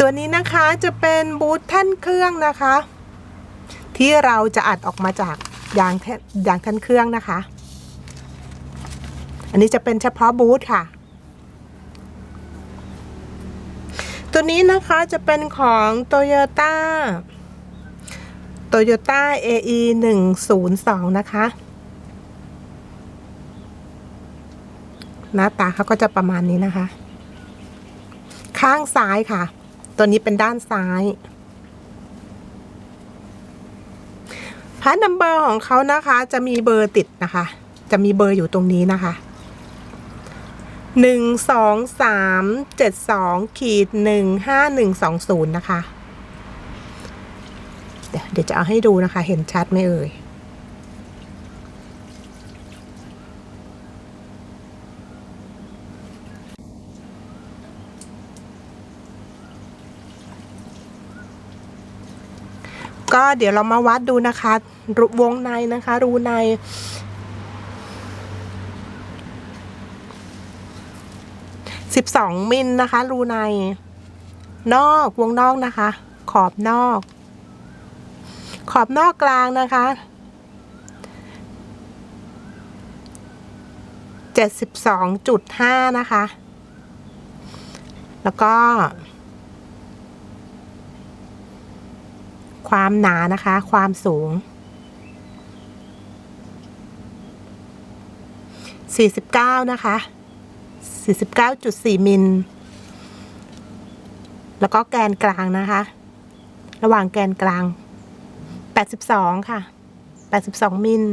ตัวนี้นะคะจะเป็นบูทแท่นเครื่องนะคะ ที่เราจะอัดออกมาจากยางแท่นยางแท่นเครื่องนะคะ อันนี้จะเป็นเฉพาะบูทค่ะ ตัวนี้นะคะจะเป็นของ Toyota Toyota AE 102 นะคะ หน้าตาเขาก็จะประมาณนี้นะคะ ข้างซ้ายค่ะ ตัวนี้เป็นด้านซ้ายพาร์ทนัมเบอร์ของเขานะคะ จะมีเบอร์ติดนะคะ จะมีเบอร์อยู่ตรงนี้นะคะหนึ่งสองสามเจ็ดสองขีดหนึ่งห้าหนึ่งสองศูนย์นะคะ เดี๋ยวเดี๋ยวจะเอาให้ดูนะคะ เห็นชัดไหมเอ่ย ก็เดี๋ยวเรามาวัดดูนะคะรูวงในนะคะ รูในสิบสองมิลนะคะ รูใน นอกวงนอกนะคะ ขอบนอก ขอบนอกกลางนะคะเจ็ดสิบสองจุดห้านะคะ แล้วก็ ความหนานะคะ ความสูง 49 นะคะ 49.4 มิล แล้วก็แกนกลางนะคะ ระหว่างแกนกลาง 82 ค่ะ 82 มิล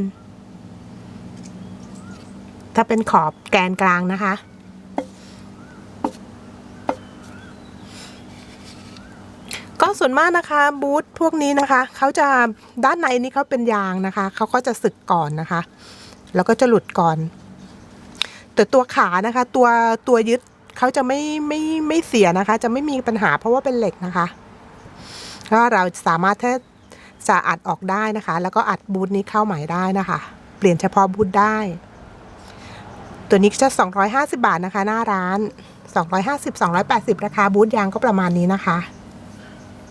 ถ้าเป็นขอบแกนกลางนะคะ ก็ส่วนมากนะคะบูธพวกนี้นะคะเขาจะด้านในนี้เขาเป็นยางนะคะเขาก็จะสึกก่อนนะคะ แล้วก็จะหลุดก่อน แต่ตัวขานะคะ ตัวตัวยึดเขาจะไม่ไม่ไม่เสียนะคะ จะไม่มีปัญหาเพราะว่าเป็นเหล็กนะคะก็เราสามารถที่จะอัดออกได้นะคะ แล้วก็อัดบูธนี้เข้าใหม่ได้นะคะ เปลี่ยนเฉพาะบูธได้ ตัวนี้จะ 250 บาทนะคะ หน้าร้าน 250 280 ราคาบูธยางก็ประมาณนี้นะคะ